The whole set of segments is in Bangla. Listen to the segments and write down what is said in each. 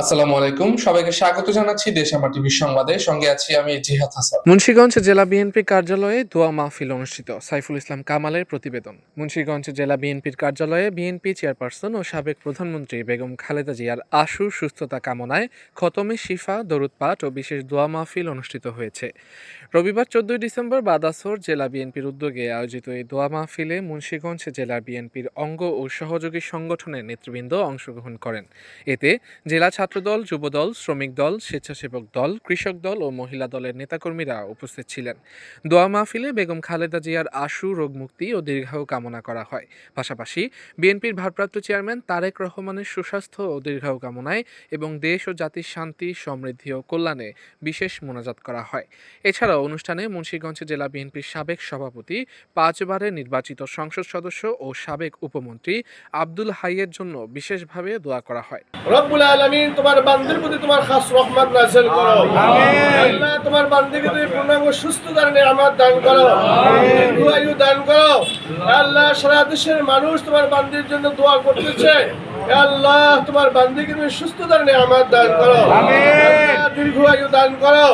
আসসালামু আলাইকুম। সবাইকে স্বাগত জানাচ্ছি দেশ আমার টিভির সংবাদে। সঙ্গে আছি আমি জিহাদ হাসান। মুন্সিগঞ্জ জেলা বিএনপি কার্যালয়ে দোয়া মাহফিল অনুষ্ঠিত, সাইফুল ইসলাম কামালের প্রতিবেদন। মুন্সিগঞ্জ জেলা বিএনপির কার্যালয়ে বিএনপি চেয়ারপারসন ও সাবেক প্রধানমন্ত্রী বেগম খালেদা জিয়ার আশু সুস্থতা কামনায় খতমে শিফা, দরুদ পাঠ ও বিশেষ দোয়া মাহফিল অনুষ্ঠিত হয়েছে। রবিবার চোদ্দই ডিসেম্বর বাদাসর জেলা বিএনপির উদ্যোগে আয়োজিত এই দোয়া মাহফিলে মুন্সিগঞ্জ জেলা বিএনপির অঙ্গ ও সহযোগী সংগঠনের নেতৃবৃন্দ অংশগ্রহণ করেন। এতে জেলা ছাত্রদল, যুবদল, শ্রমিক দল, স্বেচ্ছাসেবক দল, কৃষক দল ও মহিলা দলের নেতাকর্মীরা উপস্থিত ছিলেন। দোয়া মাহফিলে বেগম খালেদা জিয়ার আশু, রোগমুক্তি ও দীর্ঘায়ু কামনা করা হয়। পাশাপাশি বিএনপির ভারপ্রাপ্ত চেয়ারম্যান তারেক রহমানের সুস্বাস্থ্য ও দীর্ঘায়ু কামনায় এবং দেশ ও জাতির শান্তি, সমৃদ্ধি ও কল্যাণে বিশেষ মোনাজাত করা হয়। এছাড়াও অনুষ্ঠানে মুন্সিগঞ্জ জেলা বিএনপির সাবেক সভাপতি পাঁচবারের নির্বাচিত সংসদ সদস্য ও সাবেক উপমন্ত্রী আব্দুল হাইয়ের জন্য বিশেষভাবে দোয়া করা হয়। তোমার বান্দির প্রতি তোমার খাস রহমত নাজিল করো। আল্লাহ তোমার বান্দিকে তুমি পূর্ণাঙ্গ সুস্থ দানে আমার দান করো। দীর্ঘ আয়ু দান করো। আল্লাহ সারা দেশের মানুষ তোমার বান্দির জন্য দোয়া করতেছে। আল্লাহ তোমার বান্দিকে তুমি সুস্থ দানে আমার দান করো। দীর্ঘ আয়ু দান করো।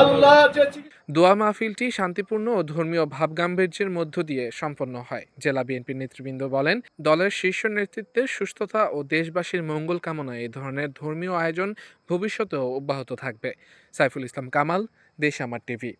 আল্লাহ যে দোয়া মাহফিলটি শান্তিপূর্ণ ও ধর্মীয় ভাবগাম্ভীর্যের মধ্য দিয়ে সম্পন্ন হয়। জেলা বিএনপির নেতৃবৃন্দ বলেন, দলের শীর্ষ নেতৃত্বের সুস্থতা ও দেশবাসীর মঙ্গল কামনায় এই ধরনের ধর্মীয় আয়োজন ভবিষ্যতেও অব্যাহত থাকবে। সাইফুল ইসলাম কামাল, দেশ আমার টিভি।